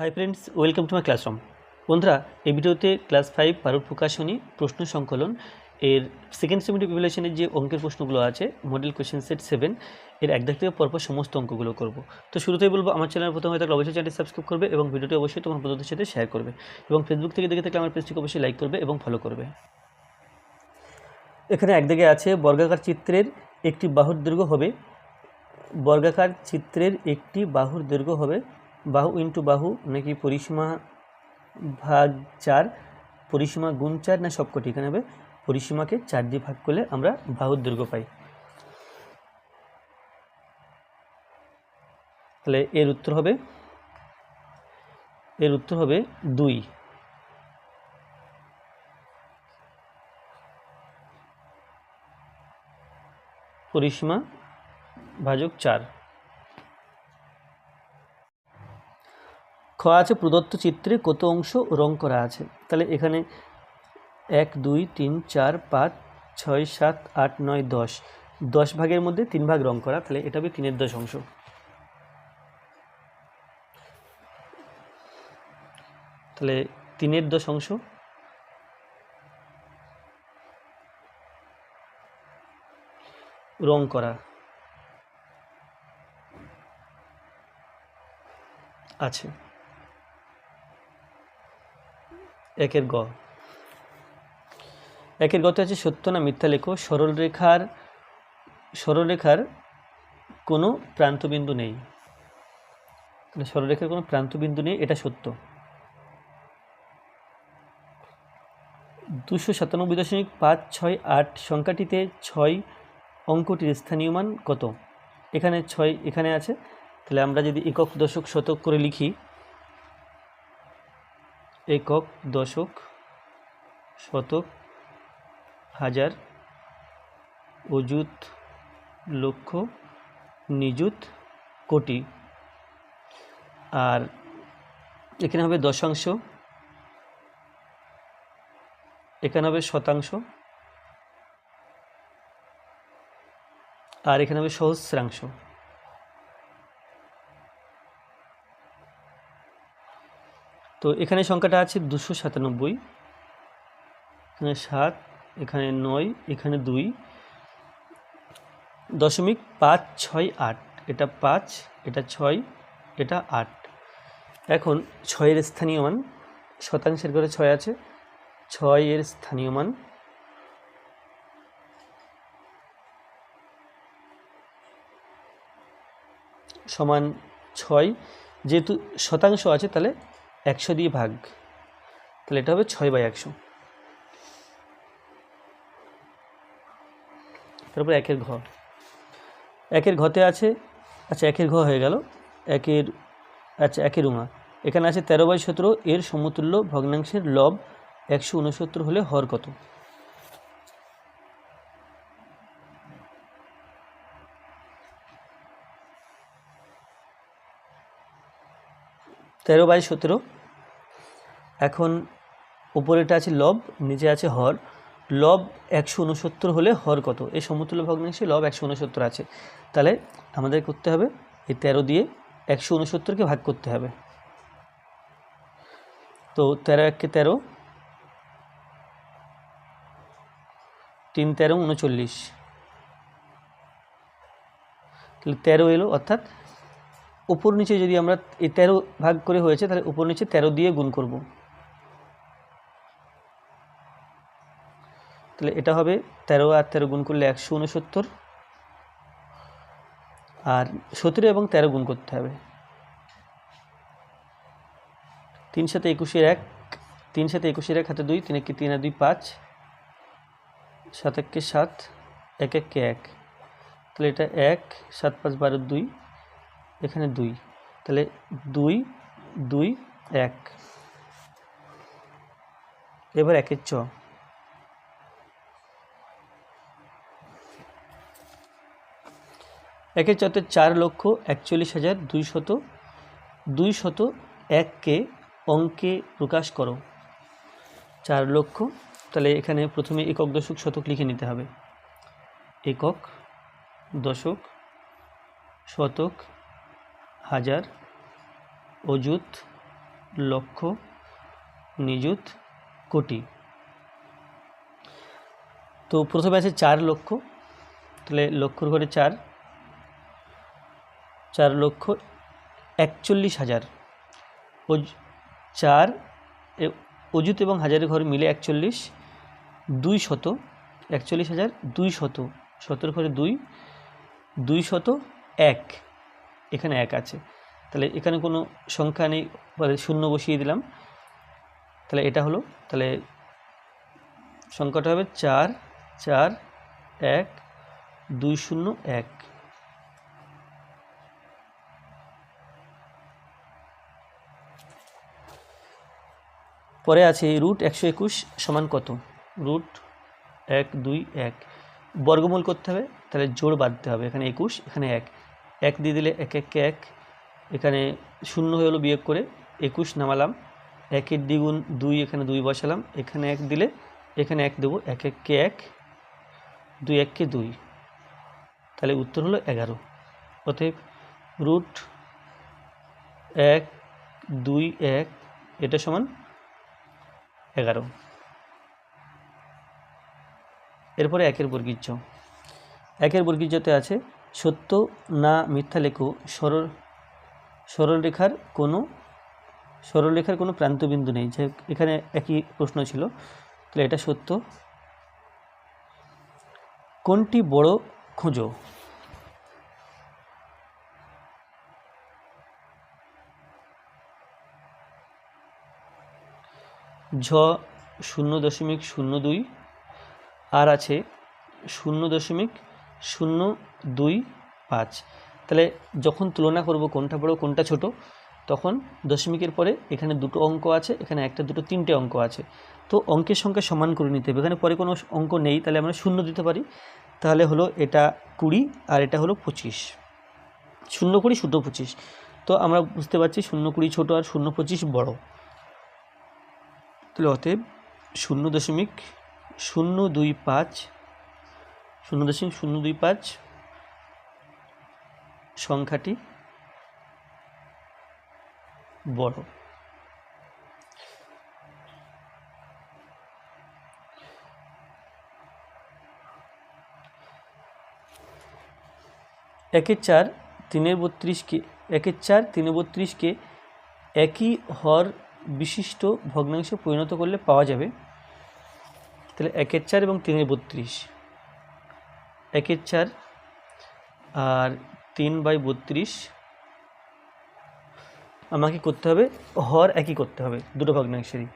Hi friends welcome to my classroom বন্ধুরা, এই ভিডিওতে ক্লাস ফাইভ পারুর প্রকাশনী প্রশ্ন সংকলন। এর সেকেন্ড সেমিটি প্রিপারেশনের যে অঙ্কের প্রশ্নগুলো আছে মডেল কোয়েশ্চেন সেট সেভেন এর এক দাগ থেকে পরপর সমস্ত অঙ্কগুলো করব। তো শুরুতেই বলব, আমার চ্যানেল প্রথম হয়ে থাকলে অবশ্যই চ্যানেলটি সাবস্ক্রাইব করবে এবং ভিডিওটি অবশ্যই তোমার বন্ধুদের সাথে শেয়ার করবে। এবং ফেসবুক থেকে দেখে থাকলে আমার পেজটিকে অবশ্যই লাইক করবে এবং ফলো করবে। এখানে একদিকে আছে, বর্গাকার চিত্রের একটি বাহুর দৈর্ঘ্য হবে, বর্গাকার চিত্রের একটি বাহুর দৈর্ঘ্য হবে বাহু ইন্টু বাহু নাকি পরিসীমা ভাগ চার, পরিসীমা গুণ চার না সবকটি? এখানে হবে পরিসীমাকে চার দিয়ে ভাগ করলে আমরা বাহুর দৈর্ঘ্য পাই। তাহলে এর উত্তর হবে, এর উত্তর হবে দুই। পরিসীমা ভাজক চার। খ আছে, প্রদত্ত চিত্রে কত অংশ রং করা আছে। তাহলে এখানে এক, দুই, তিন, চার, পাঁচ, ছয়, সাত, আট, নয়, দশ। দশ ভাগের মধ্যে তিন ভাগ রং করা, তাহলে এটা হবে তিনের দশ অংশ। তাহলে তিনের দশ অংশ। রং করা। আছে। একের গ। একের গতে আছে সত্য না মিথ্যা লেখো। সরলরেখার সরলরেখার কোনো প্রান্তবিন্দু নেই। সরলরেখার কোনো প্রান্তবিন্দু নেই, এটা সত্য। দুশো সাতানব্বই দশমিক পাঁচ ছয় আট সংখ্যাটিতে ছয় অঙ্কটির স্থানীয় মান কত? এখানে ছয়, এখানে আছে। তাহলে আমরা যদি একক দশক শতক করে লিখি একক, দশক, শতক, হাজার, অযুত, লক্ষ, নিযুত, কোটি। আর এখানে হবে দশাংশ এখানে হবে শতাংশ। আর এখানে হবে সহস্রাংশ। তো এখানে সংখ্যাটা আছে দুশো সাতানব্বই, এখানে সাত, এখানে নয়, এখানে দুই, দশমিক পাঁচ ছয় আট, এটা পাঁচ, এটা ছয়, এটা আট। এখন ছয়ের স্থানীয় মান, শতাংশের ঘরে ছয় আছে, ছয়ের স্থানীয় মান, সমান ছয়, যেহেতু শতাংশ আছে তাহলে একশো দিয়ে ভাগ। তাহলে এটা হবে ছয় বাই একশো। তারপর একের ঘ। একের ঘতে আছে আচ্ছা একের ঘ হয়ে গেল। একের আচ্ছা একের উমা। এখানে আছে তেরো বাই সতেরো, এর সমতুল্য ভগ্নাংশের লব একশো উনসত্তর হলে হর কত? তেরো বাই সতেরো। এখন উপরেটা আছে লব, নিচে আছে হর। লব একশো উনসত্তর হলে হর কত? এই সমতুল্য ভগ্নাংশে লব একশো উনসত্তর আছে। তাহলে আমাদের করতে হবে, এই তেরো দিয়ে একশো উনসত্তরকে ভাগ করতে হবে। তো তেরো এককে তেরো, তিন তেরো উনচল্লিশ তাহলে তেরো এলো, অর্থাৎ উপর নিচে যদি আমরা এই তেরো ভাগ করে হয়েছে, তাহলে উপর নিচে তেরো দিয়ে গুণ করব। তাহলে এটা হবে তেরো আর তেরো গুণ করলে একশো উনসত্তর। আর সতেরো এবং তেরো গুণ করতে হবে। তিন সাথে একুশের এক, তিন সাথে একুশের এক হাতে দুই, তিন একে তিন আর দুই পাঁচ, সাত এককে সাত, এক এককে এক। তাহলে এটা এক, সাত পাঁচ বারো দুই এখানে দুই। তাহলে দুই দুই, এক। এবার একের চ। একের চতে চার লক্ষ একচল্লিশ হাজার দুই শত দুই শত এককে অঙ্কে প্রকাশ করো। চার লক্ষ, তাহলে এখানে প্রথমে একক দশক শতক লিখে নিতে হবে। একক দশক শতক হাজার, অযুত, লক্ষ, নিযুত, কোটি। তো প্রথমে আছে চার লক্ষ, তাহলে লক্ষর ঘরে চার চার লক্ষ একচল্লিশ হাজার। চার অযুত এবং হাজারের ঘর মিলে একচল্লিশ, দুই শত, একচল্লিশ হাজার দুই শত। শতর ঘরে দুই দুই শত এক। এখানে এক আছে। তাহলে এখানে কোনো সংখ্যা নেই শূন্য বসিয়ে দিলাম। তাহলে এটা হলো, তাহলে সংখ্যাটা হবে চার চার, এক, দুই শূন্য, এক। পরে আছে রুট একশো একুশ সমান কত? রুট এক, দুই, এক। বর্গমূল করতে হবে, তাহলে জোড় বাঁধতে হবে, এখানে একুশ, এখানে এক। এক দিয়ে দিলে এক এক এক। এখানে শূন্য হয়ে হলো বিয়োগ করে একুশ নামালাম। একের দ্বিগুণ দুই, এখানে দুই বসালাম। এখানে এক দিলে এখানে এক দেবো। এক এককে এক? দুই এককে দুই? তাহলে উত্তর হলো এগারো। অতএব রুট এক, দুই, এক, এটা সমান এগারো। এরপরে একের বর্গীর্য একের বর্গীর্যতে আছে সত্য না মিথ্যা লেখো সরল সরলরেখার কোনো সরলরেখার কোনো প্রান্তবিন্দু নেই। যে এখানে একই প্রশ্ন ছিল, তাহলে এটা সত্য। কোনটি বড় খোঁজো? ঝ শূন্য দশমিক শূন্য দুই, আর আছে শূন্য দশমিক শূন্য, দুই, পাঁচ। তাহলে যখন তুলনা করব কোনটা বড়, কোনটা ছোট, তখন দশমিকের পরে এখানে দুটো অঙ্ক আছে, এখানে একটা, দুটো, তিনটে অঙ্ক আছে। তো অঙ্কের সংখ্যা সমান করে নিতে হবে। এখানে পরে কোনো অঙ্ক নেই, তাহলে আমরা শূন্য দিতে পারি। তাহলে হলো এটা কুড়ি আর এটা হলো পঁচিশ। শূন্য কুড়ি শূন্য পঁচিশ। তো আমরা বুঝতে পারছি শূন্য কুড়ি ছোটো আর শূন্য পঁচিশ বড়। তাহলে অতএব শূন্য দশমিক, শূন্য, দুই, পাঁচ শূন্য দশমিক শূন্য দুই পাঁচ সংখ্যাটি বড়। একের চার তিনের বত্রিশকে, একের চার তিনে বত্রিশকে একই হর বিশিষ্ট ভগ্নাংশে পরিণত করলে পাওয়া যাবে। তাহলে একের চার এবং তিনের বত্রিশ। একের চার আর তিন বাই বত্রিশ। আমাকে করতে হবে, হর একই করতে হবে, দুটো ভগ্নাংশেরই।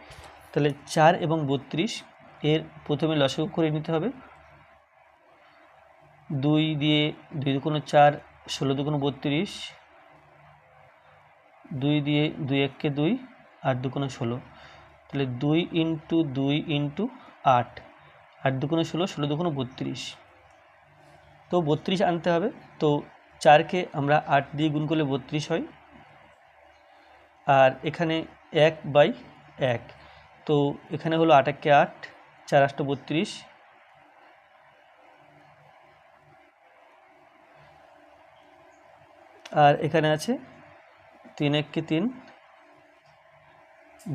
তাহলে চার এবং বত্রিশ এর প্রথমে লসাগু করে নিতে হবে। দুই দিয়ে দুই দুগুণ চার, ষোলো দুগুণ বত্রিশ। দুই দিয়ে দুই এককে দুই আট দুগুণে ষোলো। তাহলে দুই ইন্টু দুই ইন্টু আট আট দুগুণে ষোলো ষোলো দুগুণে বত্রিশ। তো বত্রিশ আনতে হবে। তো চারকে আমরা আট দিয়ে গুণ করলে বত্রিশ হয়। আর এখানে এক বাই এক। তো এখানে হলো আট একে আট, চার আটটা বত্রিশ। আর এখানে আছে তিন এককে তিন,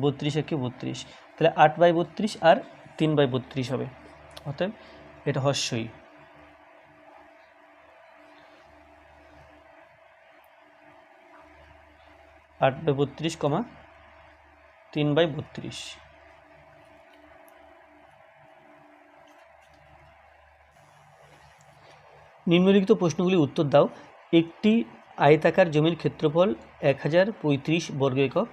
বত্রিশ একে বত্রিশ। তাহলে আট বাই বত্রিশ আর তিন বাই বত্রিশ হবে। অতএব এটা হস্যই। আট বাই বত্রিশ কমা তিন বাই বত্রিশ। নিম্নলিখিত প্রশ্নগুলি উত্তর দাও। একটি আয়তাকার জমির ক্ষেত্রফল এক হাজার পঁয়ত্রিশ বর্গ একক,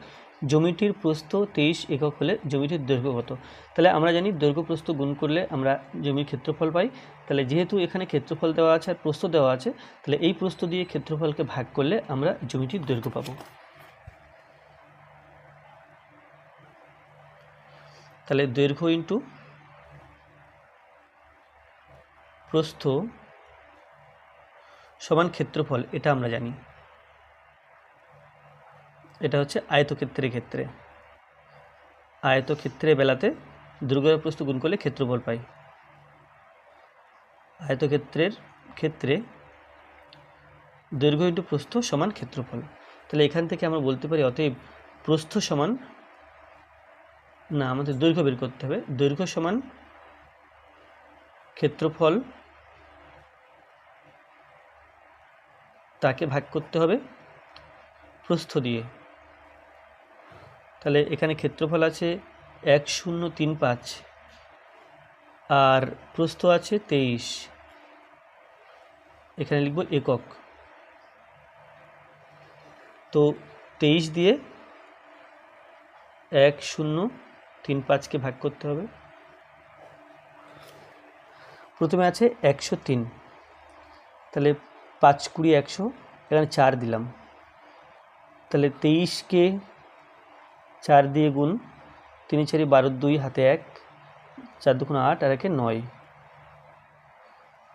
জমিটির প্রস্থ তেইশ একক হলে জমিটির দৈর্ঘ্য কত? তাহলে আমরা জানি দৈর্ঘ্য প্রস্থ গুণ করলে আমরা জমির ক্ষেত্রফল পাই। তাহলে যেহেতু এখানে ক্ষেত্রফল দেওয়া আছে আর প্রস্থ দেওয়া আছে, তাহলে এই প্রস্থ দিয়ে ক্ষেত্রফলকে ভাগ করলে আমরা জমিটির দৈর্ঘ্য পাবো। তাহলে দৈর্ঘ্য ইন্টু প্রস্থ সমান ক্ষেত্রফল, এটা আমরা জানি। এটা হচ্ছে আয়তক্ষেত্রের ক্ষেত্রে। আয়তক্ষেত্রে বেলাতে দুর্গা প্রস্থ গুণ করলে ক্ষেত্রফল পাই। আয়তক্ষেত্রের ক্ষেত্রে দৈর্ঘ্য ইন্টু প্রস্থ সমান ক্ষেত্রফল। তাহলে এখান থেকে আমরা বলতে পারি, অতএব প্রস্থ সমান না, আমাদের দৈর্ঘ্য বের করতে হবে। দৈর্ঘ্য সমান ক্ষেত্রফল তাকে ভাগ করতে হবে প্রস্থ দিয়ে। তাহলে এখানে ক্ষেত্রফল আছে এক শূন্য তিন পাঁচ আর প্রস্থ আছে তেইশ। এখানে লিখব একক। তো তেইশ দিয়ে এক শূন্য তিন পাঁচকে ভাগ করতে হবে। প্রথমে আছে একশো তিন। তাহলে পাঁচ কুড়ি একশো, এখানে চার দিলাম। তাহলে তেইশকে চার দিয়ে গুণ তিন চারি বারো দুই হাতে এক, চার দুগুণ আট আর একে নয়।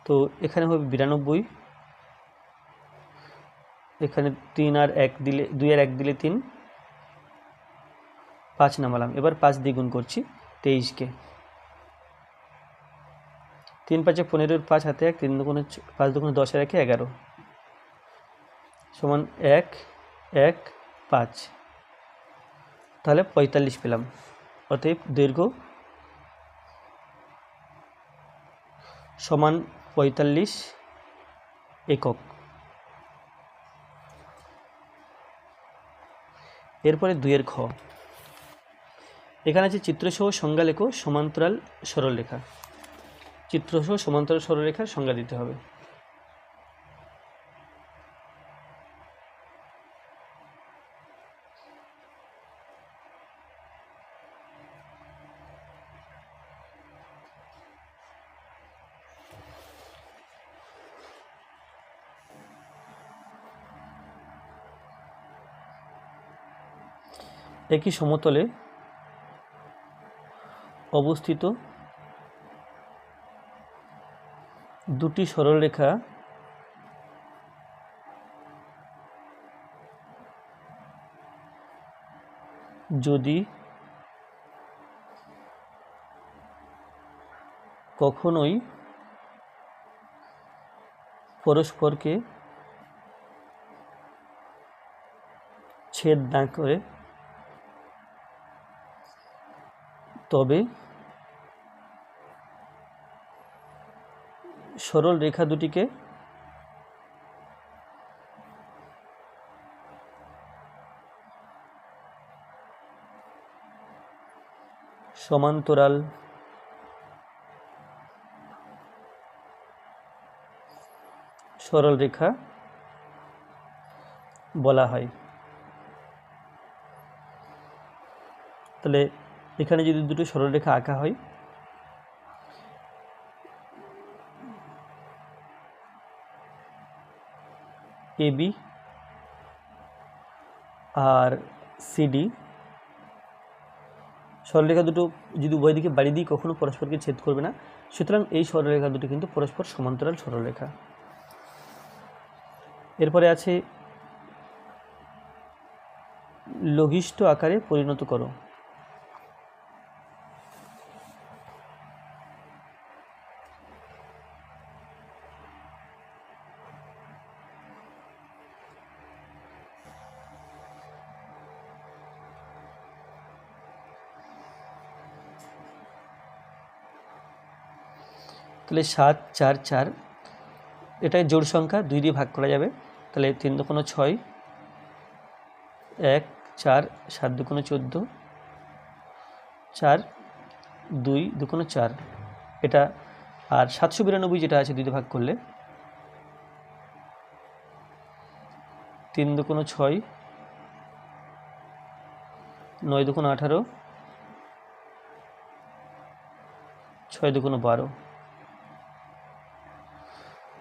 তো এখানে হবে বিরানব্বই। এখানে তিন আর এক দিলে, দুই আর এক দিলে তিন। পাঁচ নামালাম এবার পাঁচ দ্বিগুণ করছি তেইশকে। তিন পাঁচে পনেরোর পাঁচ হাতে এক, তিন দুগুণে পাঁচ দুগুণে দশ আর একে এগারো। সমান এক এক, পাঁচ। তাহলে পঁয়তাল্লিশ পেলাম। অতএব দৈর্ঘ্য সমান পঁয়তাল্লিশ একক। এরপরে দুইয়ের খ এখানে আছে চিত্রসহ সংজ্ঞা লেখো সমান্তরাল সরলরেখা। চিত্রসহ সমান্তরাল সরলরেখার সংজ্ঞা দিতে হবে। একই সমতলে অবস্থিত দুটি সরলরেখা যদি কখনোই পরস্পরকে ছেদ না করে তবে সরল রেখা দুটিকে সমান্তরাল সরল রেখা বলা হয়। তাহলে এখানে যদি দুটো সরলরেখা আঁকা হয় এবি আর সিডি সরলরেখা দুটো যদি উভয় দিকে বাড়ি দিই কখনো পরস্পরকে ছেদ করবে না, সুতরাং এই সরলরেখা দুটো কিন্তু পরস্পর সমান্তরাল সরলরেখা। এরপরে আছে, লঘিষ্ঠ আকারে পরিণত করো। তাহলে সাত, চার চার, এটাই জোড় সংখ্যা, দুই দিয়ে ভাগ করা যাবে। তাহলে তিন দুকোনো ছয়, এক, চার, সাত দুকোনো চোদ্দ, চার, দুই দুকোনো চার। এটা আর সাতশো বিরানব্বই যেটা আছে, দুই দিয়ে ভাগ করলে। তিন দুকোনো ছয়, নয় দু কোনো আঠারো, ছয় দুকোনো বারো।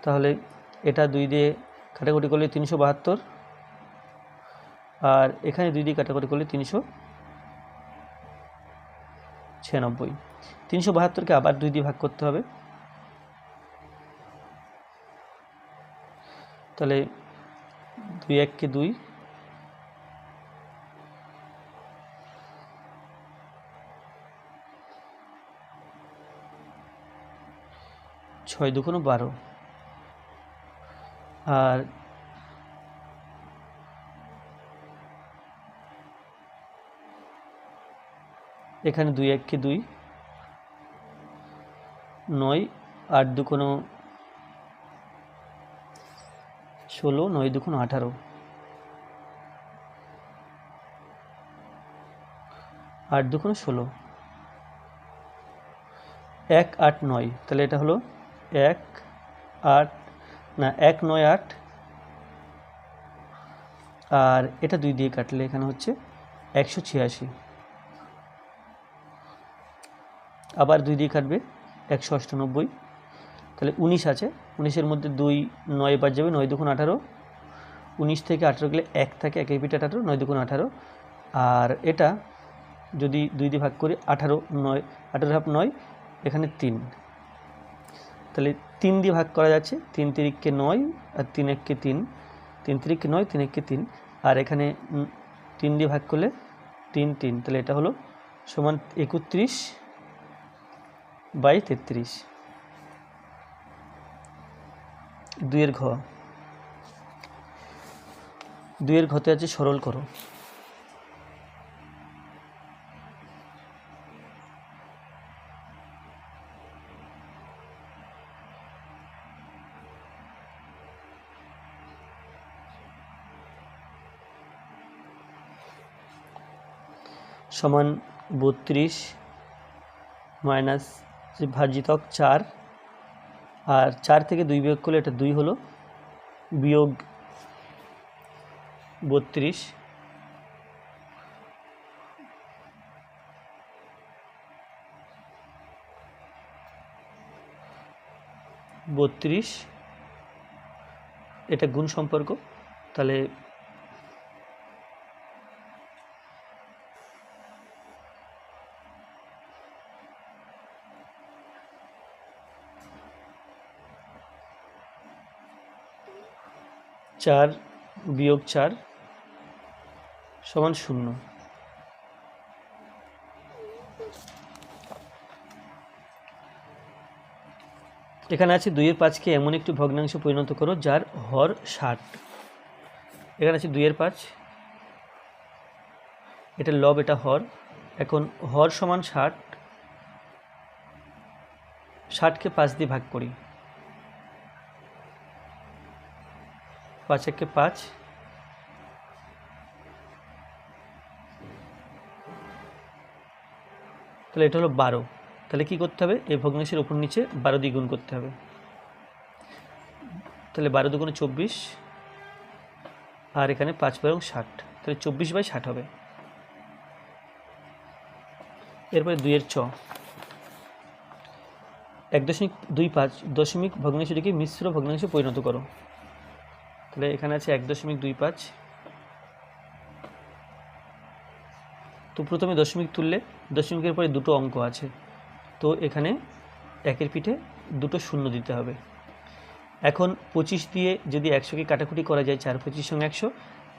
তাহলে এটা দুই দিয়ে কাটাকুটি করলে তিনশো বাহাত্তর আর এখানে দুই দিয়ে কাটাকুটি করলে তিনশো ছিয়ানব্বই। তিনশো বাহাত্তরকে আবার দুই দিয়ে ভাগ করতে হবে। তাহলে দুই এককে দুই ছয় দুগুণ বারো। আর এখানে দুই এককে দুই? নয়। আট দুকোনো ষোলো, নয় দুকোনো আঠারো। আট দুকোনো ষোলো। এক আট নয়। তাহলে এটা হলো এক আট না, এক নয় আট। আর এটা দুই দিয়ে কাটলে এখানে হচ্ছে একশো ছিয়াশি। আবার দুই দিয়ে কাটবে একশো অষ্টানব্বই। তাহলে উনিশ আছে। উনিশের মধ্যে দুই নয় বাদ যাবে, নয় দুগুণ আঠারো। উনিশ থেকে আঠারো গেলে এক থাকে এক পিঠে আঠারো, নয় দুগুণ আঠারো। আর এটা যদি দুই দিয়ে ভাগ করি আঠারো নয়, আঠারো হাফ নয়, এখানে তিন। তাহলে তিন দিয়ে ভাগ করা যাচ্ছে, তিন তিরিককে নয় আর তিন এককে তিন। তিন তিরিককে নয়, তিন এককে তিন। আর এখানে তিন দিয়ে ভাগ করলে তিন তিন। তাহলে এটা হলো সমান একত্রিশ বাই তেত্রিশ। দুইয়ের ঘ। দুইয়ের ঘতে আছে সরল করো। সমান বত্রিশ মাইনাস যে ভাজিতক চার, আর চার থেকে দুই বিয়োগ করলে এটা দুই হলো বিয়োগ বত্রিশ। বত্রিশ, এটা গুণ সম্পর্ক, তাহলে চার বিয়োগ চার সমান শূন্য। এখানে আছে দুইয়ের পাঁচকে এমন একটি ভগ্নাংশে পরিণত করো যার হর ষাট। এখানে আছে দুইয়ের পাঁচ। এটা লব, এটা হর। এখন হর সমান ষাট। ষাটকে পাঁচ দিয়ে ভাগ করি। পাঁচ, একে পাঁচ। তাহলে এটা হলো বারো। তাহলে কি করতে হবে? এই ভগ্নাংশের উপর নিচে বারো দিয়ে গুণ করতে হবে। তাহলে বারো দুগুণে চব্বিশ, আর এখানে পাঁচ বারো ষাট। তাহলে চব্বিশ বাই ষাট হবে। এরপরে দুইয়ের চ এক দশমিক দুই পাঁচ দশমিক ভগ্নাংশটিকে মিশ্র ভগ্নাংশে পরিণত করো। তাহলে এখানে আছে এক দশমিক দুই পাঁচ। তো প্রথমে দশমিক তুললে দশমিকের পরে দুটো অঙ্ক আছে। তো এখানে একের পিঠে দুটো শূন্য দিতে হবে। এখন পঁচিশ দিয়ে যদি একশোকে কাটাকুটি করা যায়, চার পঁচিশ সঙ্গে একশো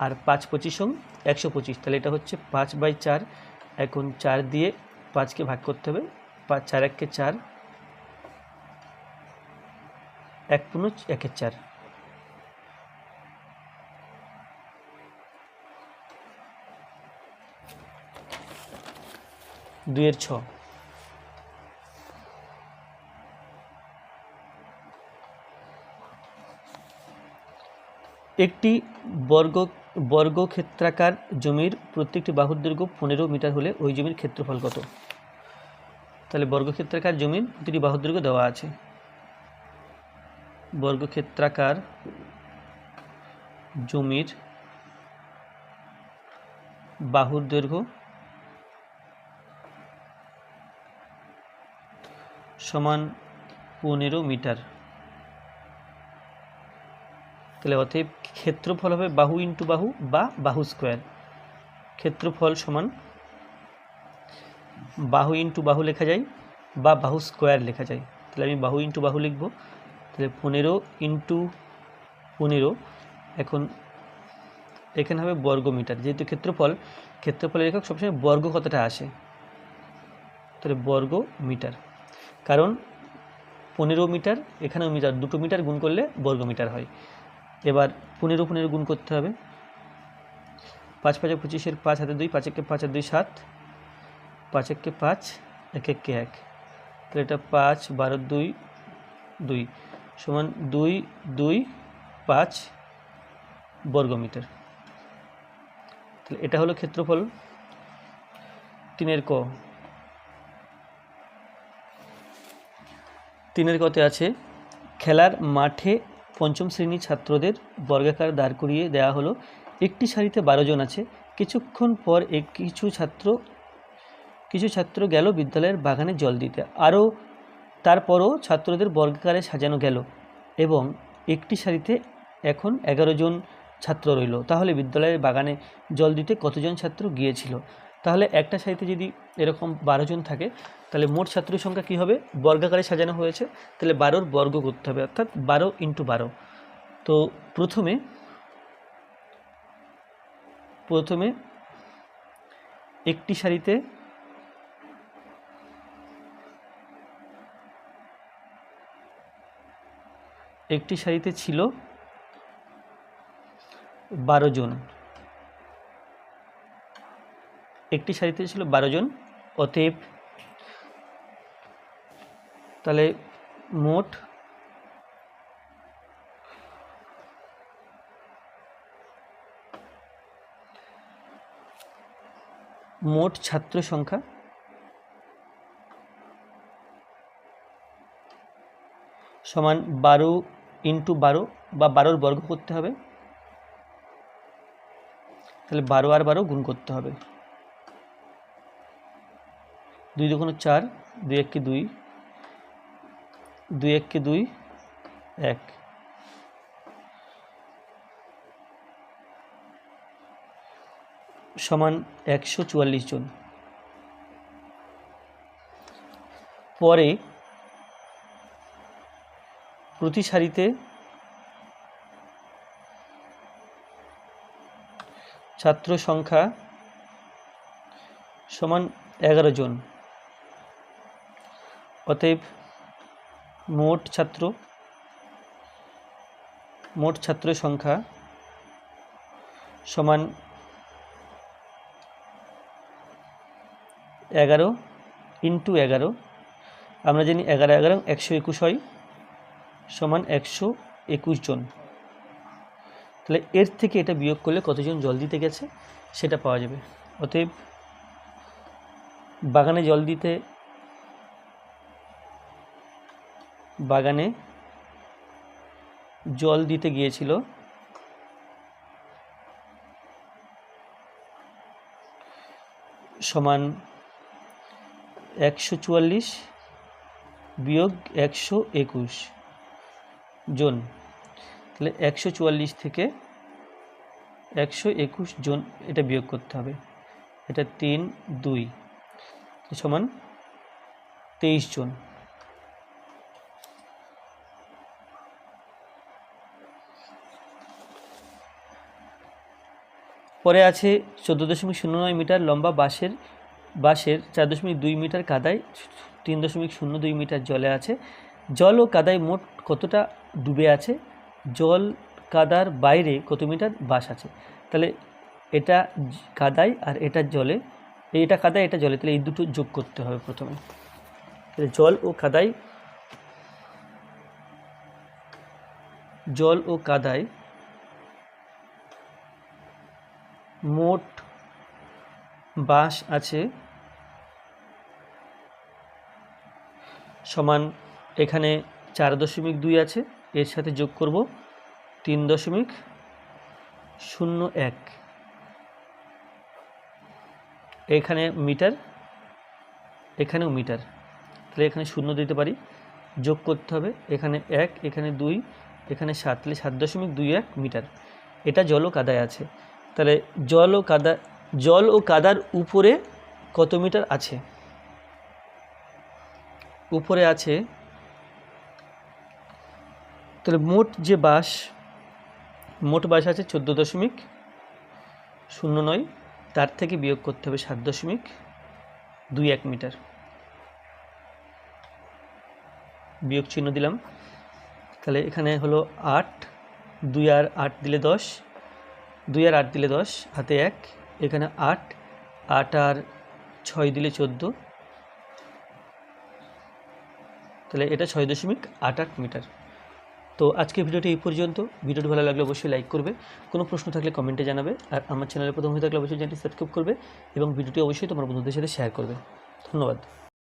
আর পাঁচ পঁচিশ সঙ্গে একশো পঁচিশ, তাহলে এটা হচ্ছে পাঁচ বাই চার। এখন চার দিয়ে পাঁচকে ভাগ করতে হবে। পাঁচ চার এককে চার, এক পূর্ণ একের চার। দুইয়ের ছ। একটি বর্গ, বর্গক্ষেত্রাকার জমির প্রত্যেকটি বাহুর দৈর্ঘ্য পনেরো মিটার হলে ওই জমির ক্ষেত্রফল কত? তাহলে বর্গক্ষেত্রাকার জমির প্রতিটি বাহুর দৈর্ঘ্য দেওয়া আছে। বর্গক্ষেত্রাকার জমির বাহুর দৈর্ঘ্য সমান পনেরো মিটার। তাহলে অতএব ক্ষেত্রফল হবে বাহু ইন্টু বাহু বা বাহু স্কোয়ার ক্ষেত্রফল সমান বাহু ইন্টু বাহু লেখা যায় বা বাহু স্কোয়ার লেখা যায়। তাহলে আমি বাহু ইন্টু বাহু লিখব। তাহলে পনেরো ইন্টু পনেরো এখন এখানে হবে বর্গ মিটার। যেহেতু ক্ষেত্রফল, ক্ষেত্রফলের একক সবসময় বর্গ কতটা আসে? তাহলে বর্গ মিটার। কারণ পনেরো মিটার, এখানেও মিটার, দুটো মিটার গুণ করলে বর্গ মিটার হয়। এবার পনেরো পনেরো গুণ করতে হবে। পাঁচ পাঁচে পঁচিশের পাঁচ হাতে দুই পাঁচ একে পাঁচ আর দুই সাত পাঁচ এককে পাঁচ এক এককে এক। তাহলে এটা পাঁচ, বারো, দুই দুই সমান দুই দুই, পাঁচ বর্গমিটার তাহলে এটা হলো ক্ষেত্রফল। তিনের ক তিনের কতে আছে, খেলার মাঠে পঞ্চম শ্রেণির ছাত্রদের বর্গাকার দাঁড় করিয়ে দেওয়া হলো। একটি সারিতে বারো জন আছে। কিছুক্ষণ পর এক কিছু ছাত্র কিছু ছাত্র গেল বিদ্যালয়ের বাগানে জল দিতে। আরও তারপরও ছাত্রদের বর্গাকারে সাজানো গেল এবং একটি সারিতে এখন এগারো জন ছাত্র রইল। তাহলে বিদ্যালয়ের বাগানে জল দিতে কতজন ছাত্র গিয়েছিল? তাহলে একটা সারিতে যদি এরকম বারো জন থাকে, তাহলে মোট ছাত্রের সংখ্যা কী হবে? বর্গাকারে সাজানো হয়েছে, তাহলে বারোর বর্গ করতে হবে, অর্থাৎ বারো ইন্টু বারো। তো প্রথমে প্রথমে একটি সারিতে একটি সারিতে ছিল বারো জন। একটি সারিতে ছিল বারো জন। অতএব তাহলে মোট মোট ছাত্র সংখ্যা সমান বারো ইন্টু বারো বা বারোর বর্গ করতে হবে। তাহলে বারো আর বারো গুণ করতে হবে। দুই দুগুণ চার, দুই এককে দুই দুই এককে দুই, এক। সমান একশো চুয়াল্লিশ জন। পরে প্রতি সারিতে ছাত্র সংখ্যা সমান এগারো জন। অতএব মোট ছাত্র মোট ছাত্র সংখ্যা সমান এগারো ইন্টু এগারো। আমরা জানি এগারো এগারো একশো একুশ হয়, সমান একশো একুশ জন। তাহলে এর থেকে এটা বিয়োগ করলে কতজন জল দিতে গেছে? সেটা পাওয়া যাবে। অতএব বাগানে জল দিতে বাগানে জল দিতে গিয়েছিল। সমান একশো চুয়াল্লিশ বিয়োগ একশো একুশ জন। তাহলে একশো চুয়াল্লিশ থেকে একশো একুশ জন এটা বিয়োগ করতে হবে। এটা তিন দুই, সমান তেইশ জন। পরে আছে চোদ্দ দশমিক শূন্য নয় মিটার লম্বা বাঁশের বাঁশের চার দশমিক দুই মিটার কাদায়, তিন দশমিক শূন্য দুই মিটার জলে আছে। জল ও কাদায় মোট কতটা ডুবে আছে? জল কাদার বাইরে কত মিটার বাস আছে? তাহলে এটা কাদায় আর এটা জলে, এটা কাদায়, এটা জলে, তাহলে এই দুটো যোগ করতে হবে প্রথমে। তাহলে জল ও কাদায়, জল ও কাদায় মোট বাস আছে সমান এখানে চার দশমিক দুই আছে, এর সাথে যোগ করব তিন দশমিক শূন্য এক। এখানে মিটার, এখানেও মিটার। তাহলে এখানে শূন্য দিতে পারি, যোগ করতে হবে। এখানে এক, এখানে দুই, এখানে সাত, তাহলে সাত দশমিক দুই এক মিটার। এটা জল কাদায় আছে। তাহলে জল ও কাদা জল ও কাদার উপরে কত মিটার আছে? উপরে আছে, তাহলে মোট যে বাস মোট বাস আছে চোদ্দ দশমিক শূন্য নয়, তার থেকে বিয়োগ করতে হবে সাত দশমিক দুই এক মিটার। বিয়োগ চিহ্ন দিলাম। তাহলে এখানে হলো আট, দুই আর আট দিলে দশ দুই আর আট দিলে দশ, হাতে এক, এখানে আট আট আর ছয় দিলে চোদ্দ। তাহলে এটা ছয় দশমিক আট আট মিটার। তো আজকে ভিডিওটি এই পর্যন্ত। ভিডিওটি ভালো লাগলে অবশ্যই লাইক করবে, কোনো প্রশ্ন থাকলে কমেন্টে জানাবে, আর আমার চ্যানেলে প্রথম হয়ে থাকলে অবশ্যই চ্যানেলটি সাবস্ক্রাইব করবে এবং ভিডিওটি অবশ্যই তোমার বন্ধুদের সাথে শেয়ার করবে। ধন্যবাদ।